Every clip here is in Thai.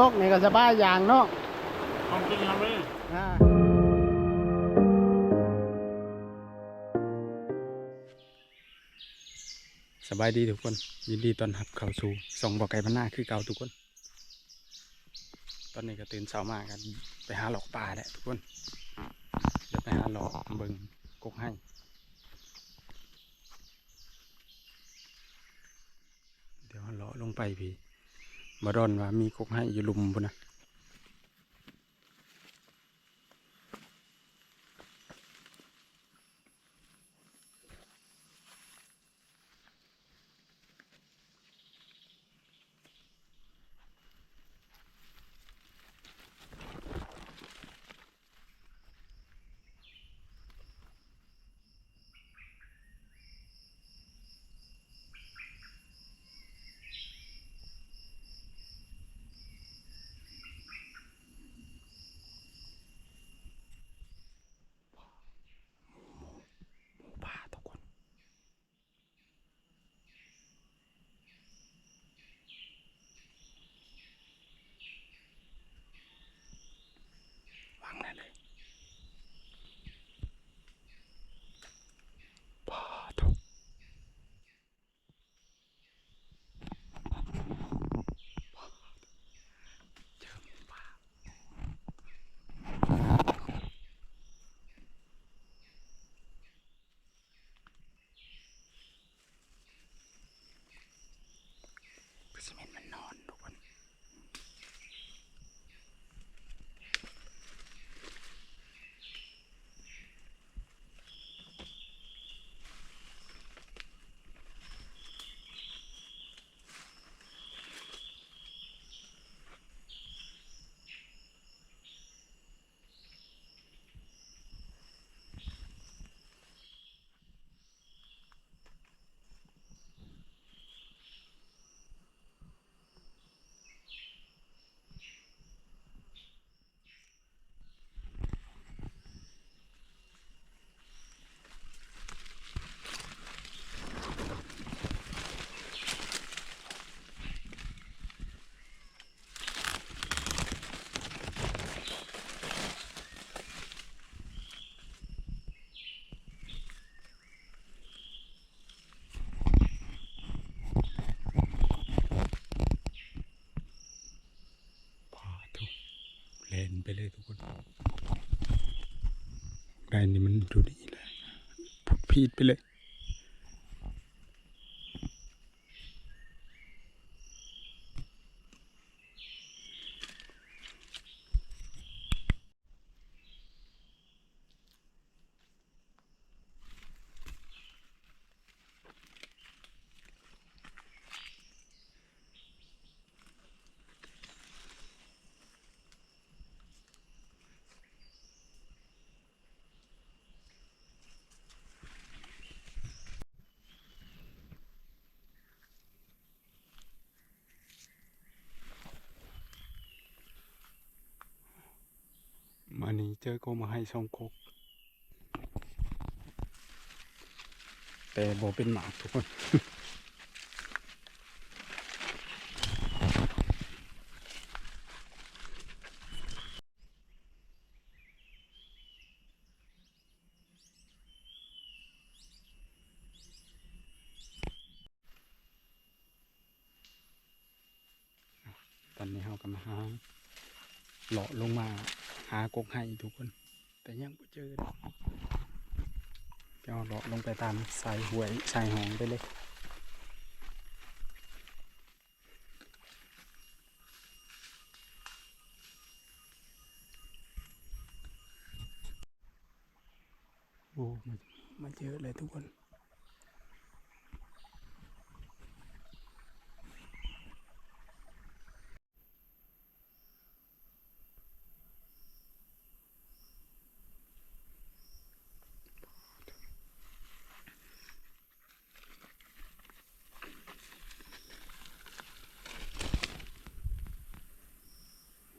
ตกนี่ก็สบายอย่างเนาะของจริงครับพี่อ่าสบายดีทุกคน ยินดีต้อนรับเข้าสู่ส่องบอกไก่พันหน้าคือเก่าทุกคน ตอนนี้ก็ตื่นเช้ามากัน ไปหาหลอกปลาแหละทุกคนเดี๋ยวไปหาหลอกเบิงกกให้เดี๋ยวเลาะลงไปพี่ บดอนว่ามีกกให้อยู่ลุมพุ่นนะ ไปเลยทุกคนไดนี่มันดูดีเลยพุดพีดไปเลย เจอก็มาให้ช่องโคกแต่บอเป็นหมากทุกคนตอนนี้เรากำลังหาเลาะลงมา หากกให้ทุกคน แต่ยังไม่เจอเลยก็เลาะลงไปตามสายหวยสายหองไปเลยโอ้มันมันเยอะเลยทุกคน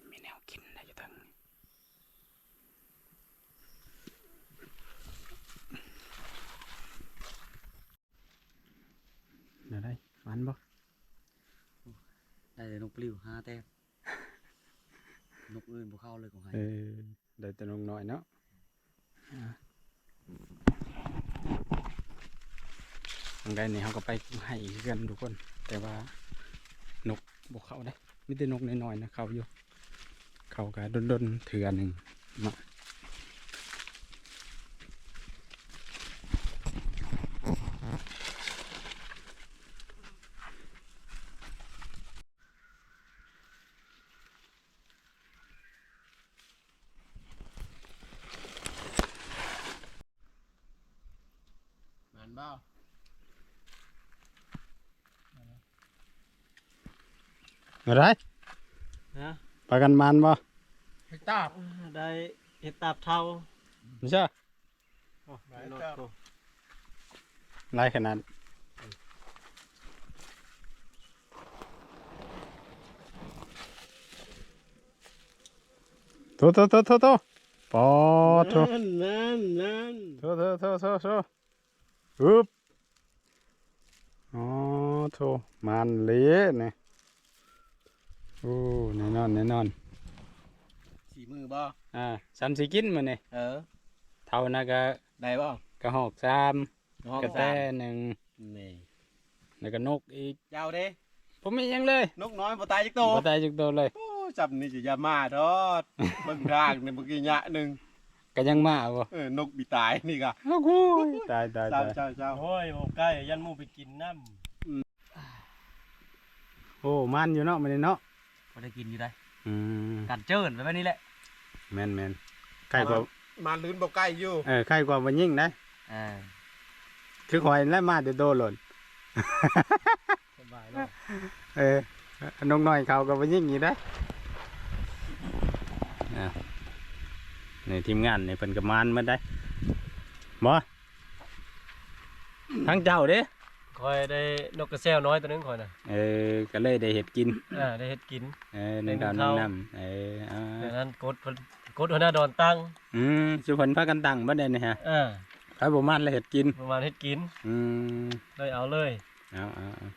มีแนวกินอะไรอยู่ทั้งนี้เดี๋ยวได้มันบ่ ได้แต่น กปลิวห้าแต้มนกอื่นบกเข้าเลยของไฮเออได้แต่นกน้อยเนาะทางใดนี่เขาก็ไปให้คือกันทุกคน แต่ว่านกบกเข้าได้ไมแต่ได้นกน้อยๆนะเขาอยู่ เขาก็ดนๆเถื่อหนึ่งมา อะไรฮะปากันมันบ่ให้ตาบได้เห็ดตับเท่าไม่ใช่ไหนตาบลายขนาดโตโตโตโตโตปอโตนั่นนั่นนั่นโตโตโตโตโตอึบอ๋อโตมันเละเนี่ย โอ้แน่นอนแน่นอนสีมือบ่อ่าสามสิกินมันนี่เออเท่านะก็ได้บ่กระหอกสามห้องกระแตสามหนึ่งนี่แล้วก็นกอีกยาวเด้ ผมไม่ยังเลยนกน้อยบ่ตายจักโตบ่ตายจุกโตเลย โอ้จับนี่สิอย่ามาทอดเบิ่งทางนี่เมื่อกี้ยะหนึงก็ยังมาบ่เออนกบิตายนี่ก็โอ้โหตายตายเจ้าตายเจ้าเจ้าโอ้ยโอ้ใกล้ยันหมูไปกินน้โอ้มันอยู่เนาะมันนี่เนาะ บ่ได้กินอยู่ได้อืมกันเจิ้นไปแบบนี้แหละแม่นแม่นใครกว่ามาลื้นบ่ใกล้อยู่เออใครกว่ามันยิ่งนะอ่าคือคอยแล้วมาแต่โดนหล่นำสบายเนาะเออน้องน้อยเขาก็มันยิ่งอยู่นะอะในทีมงานนี่เพิ่นก็มานมาได้บ่ทั้งเจ้าเด้ คอยได้นกกระแซวน้อยตัวหนึงคอยน่ะเออก็เลยได้เห็ดกินอ่าได้เห็ดกิน เออในดาวเป็นข้าวน้ำเอออ่าดังนั้นกดเพิ่นกดหัวหน้าดอนตั้งอืมสุพรรณพากันตั้งบ่ได้นี่ฮะอ่าใครบ่มานแล้วเห็ดกินประมาณเห็ดกินอืมเลยเอาเลยเอาเอาเอา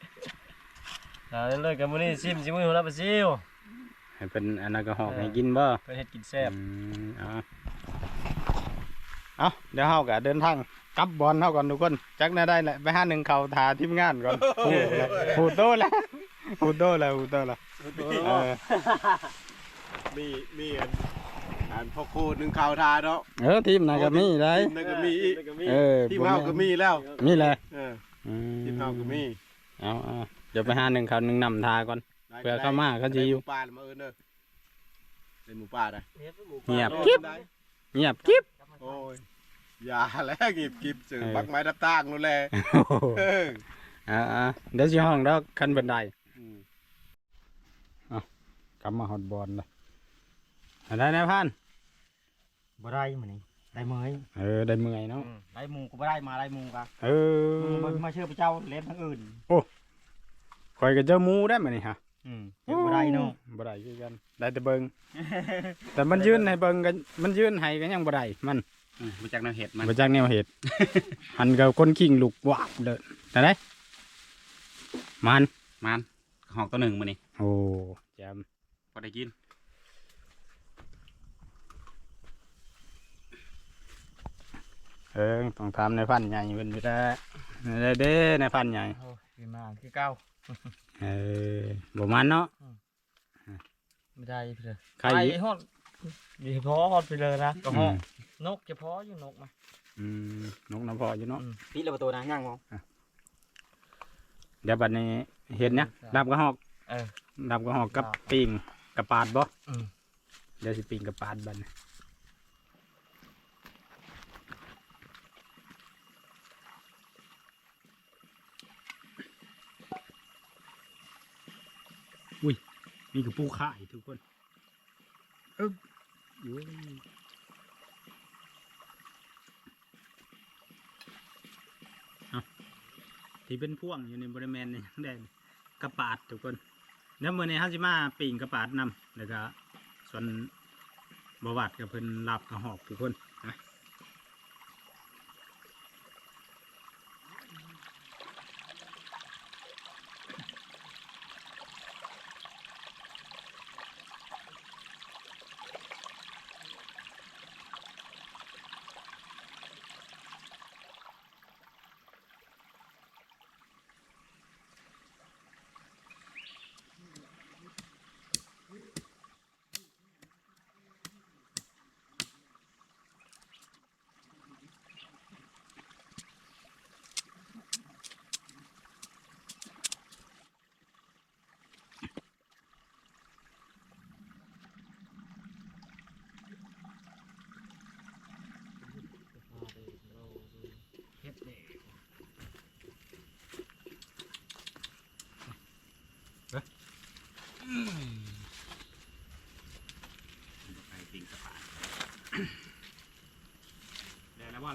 เอาเลยกันมื้อนี้ซิมซิมือหัวหน้าไปซิวให้เป็นอันนั้นก็หอกเออให้กินบ่เพิ่นเห็ดกินแซ่บอืมเอา เอาเดี๋ยวเฮาก็เดินทางกลับบอลเฮาก่อนทุกคนจักแน่ได้แหละไปหาหนึ่งเขาทาทีมงานก่อนพูดแล้วพูดโตแล้วพูดโตแล้วพูดโตแล้วเออมีมีอันอันพ่อโคหนึ่งข่าวทาเนาะเออทีมไหนก็มีได้ทีมนั่นก็มีอีกเออทีมเฮาก็มีแล้วมีแหละเอออืมทีมเฮาก็มีเอาเอาเดี๋ยวไปหาหนึ่งเขาหนึ่งนำทาก่อนเผื่อเข้ามาเขาจะอยู่ได้หมูป่ามาเอิ้นเด้อเป็นหมูป่าได้เงียบโอ้กิ๊บได้เงียบกิ๊บโอ้ย อย่าแล้วกิบกิบเจอเออบักไม้ดับต่างนู่นแหละโอ้โหเอออ่าอ่าเดี๋ยวสิห้องดอกขั้นบันไดอืมกลับมาฮอดบอลเลยอะไรนะพันบ่ได้มื้อนี้ได้เมยเออได้เมื่อยเนาะได้หมูก็บ่ได้มาได้หมูกะเออมันมาเชื่อพระเจ้าเล่นทั้งอื่นคอยกับเจ้าหมูได้มานี่ฮะอืมเดี๋ยวบ่ได้เนาะบ่ได้คือกันได้แต่เบิงแต่มันยืนให้เบิงกันมันยืนให้กันยังบ่ได้มัน มาจากแนวเห็ดมันบ่จักแนวเหตุหันกับคนขิงลูกวาบเด้อแต่ได้มันมันหอกตัวหนึ่งมื้อนี้โอ้แจมพอได้กินเออต้องถามในพันใหญ่เพิ่นไปได้ได้เด้ในพันใหญ่โอ้ยมาคือเก่าเออบ่มันเนาะไม่ได้เพิ่นใครอีก ฮอดมีพอฮอดไปเลยนะก็ฮอดนกจะพออยู่นกมาอืมนกน้ำพออยู่เนาะพี่ระประตูนะย่างมองเดี๋ยวบัดนี้เห็นเนี่ยดับกระหอกเออดับกระหอกกับครับปิงกับปาดบ่อืมเดี๋ยวสิปิงกับปาดบัดนี้อุ้ยมีกระปูข่ายทุกคน อึ๊บอยู่ที่เป็นพ่วงอยู่ในบริเวณนี้ได้กระปาดทุกคนแล้วเมื่อในี้าจะมาปิ่งกระปาดนำแล้วก็ส่วนบวาดกับเพิ่นลับกระหอบทุกคน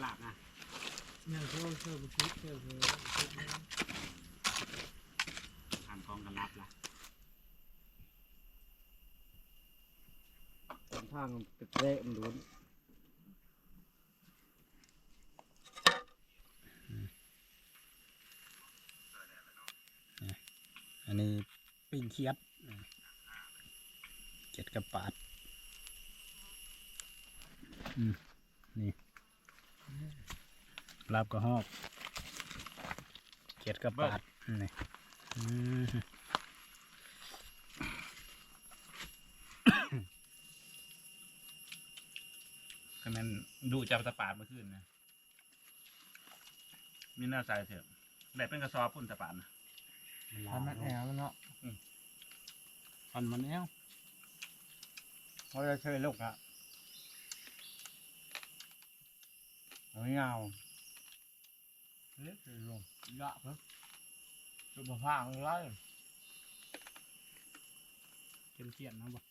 นะยังเขาเชื่อบุคิดเชื่อเลยทานของกันรับละทางตึกแรกมันล้วนอันนี้ปิ้งเคียดเจ็ดกระปาดอื มนี่ลาบกระหอกเจ็ดกระปาดนี่อืมคะแนนดูจับตะปาดเมื่อคืนนะมีหน้าใส่เถอะแบบเป็นกระสอบพุ่นตะปาดนะทำมันแอวมันเนาะฟันมันแอวเขาจะช่วยลูกอะเอาเงา เล็กเลยลงยะครับจุดมาพังไรเขียนเขียนนะบ่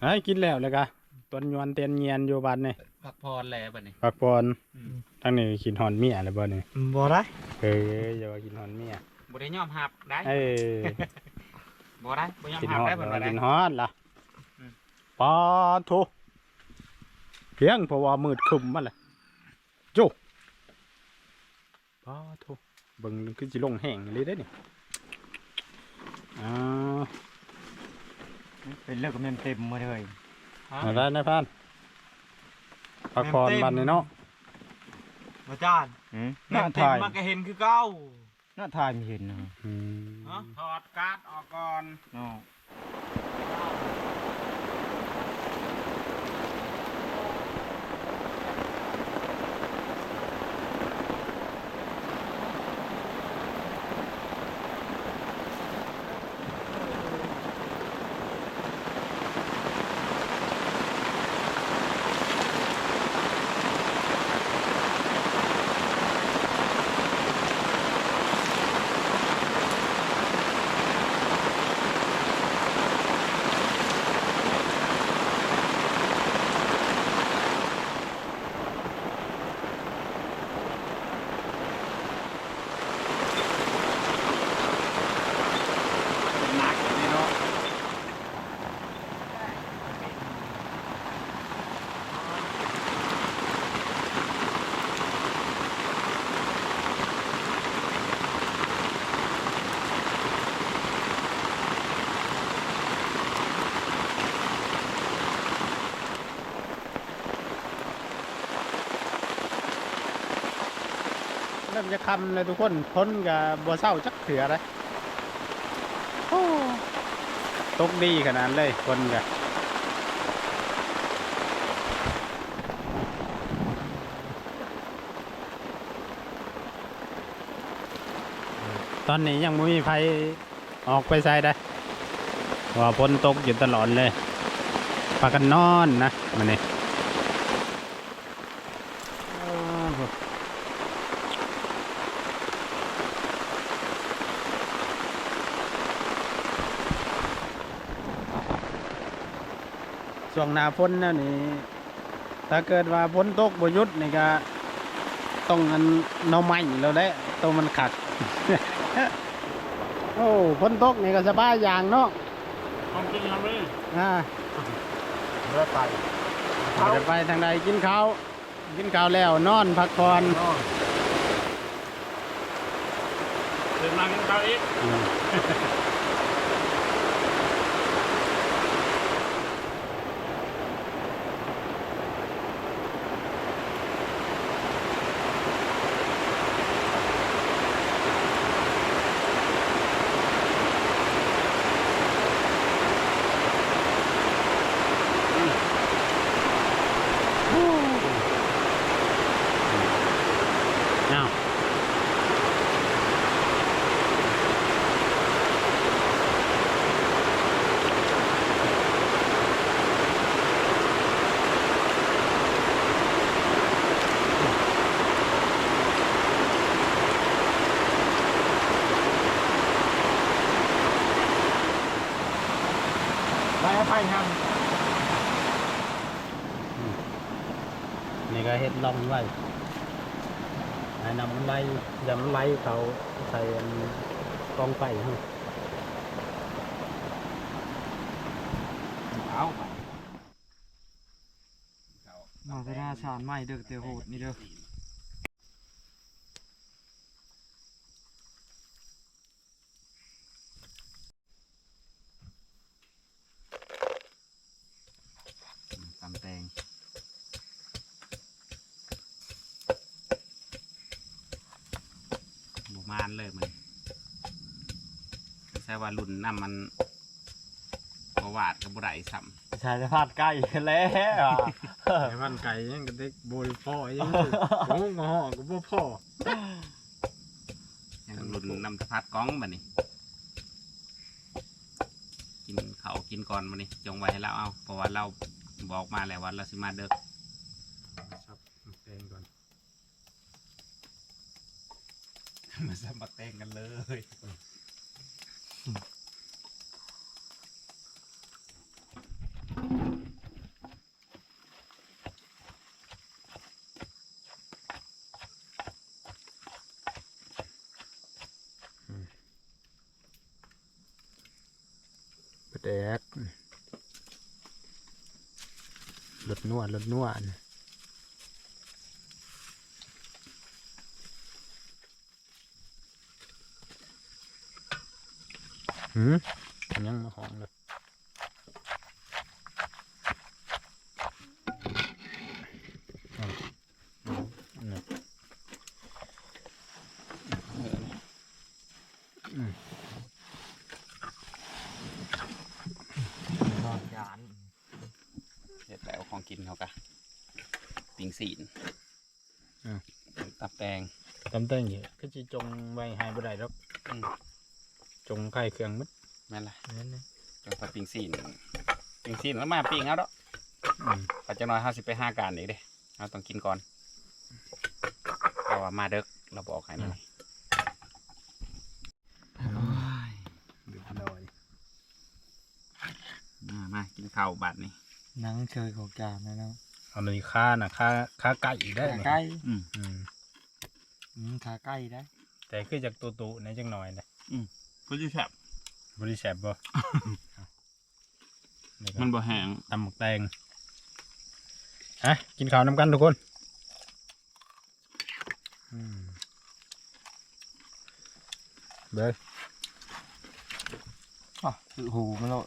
ไอ้ยกินแล้วเลยกะต้นยวนเตียนเงียนอยู่บ้านนี่พักพรแล้วบัดนี้พักผ่อนทั้งนี้กินหอนเมียเลยบ่นี่บ่ได้เอ้ยอย่าว่ากินหอนเมียบ่ได้ยอมหับได้เอ้ย บ่ได้บ่ยอมกินหับหอดได้บ่บ่ว่าได้กินฮอดล่ะอืมปอโทเพียงเพราะว่ามืดครึมมาเลยโจปอโทเบิ่งคือสิลงแห้งเลยได้อนี่อ่าเป็นเรื่องกับเมมเต็มมาเลยเอาได้นายพานพักผ่อนบ้านนี่เนาะมาจานหน้าถ่ายมันก็เห็นคือเก้า หน้าถ่ายไม่เห็นนะอืมถอดการ์ดออกก่อนอ๋อห จะคำเลยทุกคนพ้นกับบัวเศร้าจักเถื่อเลยโอ้ตกดีขนาดเลยคนกับตอนนี้ยังไม่มีไฟออกไปใส่ได้ว่าพ้นตกอยู่ตลอดเลยพากันนอนนะมันนี่อ้าว ช่วง หน้าฝนแล้วนี่ถ้าเกิดว่าฝนตกบ่หยุดนี่ก็ต้องอันหน่อไม้แล้วแหละตัวมันขัด โอ้ฝนตกนี่ก็สบายอย่างเนาะต้องกินครับพี่อ่าเรือไปจะไปทางใดกินข้าวกินข้าวแล้วนอนพักผ่อนเดินมากินข้าวอีก นี่ก็เห็ดล่องไว้ไอ้นำมันไหลอย่ามันไหลเขาใส่กองไฟให้เอาไปราจะได้ชานไม่เด้อเตียวโหดนี่เด้อ ตำแตงห มูมานเลยมันใช่ว่ารุ่นน้ำมันบวาดกับบุไรสัมชายจะพลาดใกล้แล้วไอ้มันไก่ยังกระเด็กโบยพ่อยังสิโอ้งอก็บ่พ่อยังรุ่นน้ำสะพัดก้องบันนี้ กินเขาวกินก่อนมานี่จงไว้ให้เราเอาเพราะว่าเราบอกมาแล้วว่าเราสิมาเด้อ ซับแตงก่อน มาสมัครแต่งกันเลยแดกรถนวดรถนวด หืมยังมาหองเลยเอาเอาเนี่ยอืมนอานเสร็จแล้วของกินเขากะปิงสีนตับแตงตำแตงอยู่ก็จะจงไว้ให้บ่ได้ดอกอืม จงไข่เครื่องมัดแม่นละนั่นนะจังพอปิงสีนปิงสีนแล้วมาปิงเอาดอกอืมปัจจุบันเขาสิไปห้าการอีกเด้เราต้องกินก่อนเพราะว่ามาเด็กเราบอกให้มันเดือดดอยมามากินข้าวบัดนี้หนังเชยของจานนะเนาะเอาเลยค่าน่ะค่าค่าไก่ได้ขาไหมใกล้อืมอืมอืมขาใกล้ได้ แต่คือจากตัวตุในจังหน่อยนะ ก็จะแซ่บบริแซบบ่นี่ก็มันบ่แห้งตำหมกแตงฮะกินข้าวน้ำกันทุกคนอืมเบ้ยอะคือหูมันโลด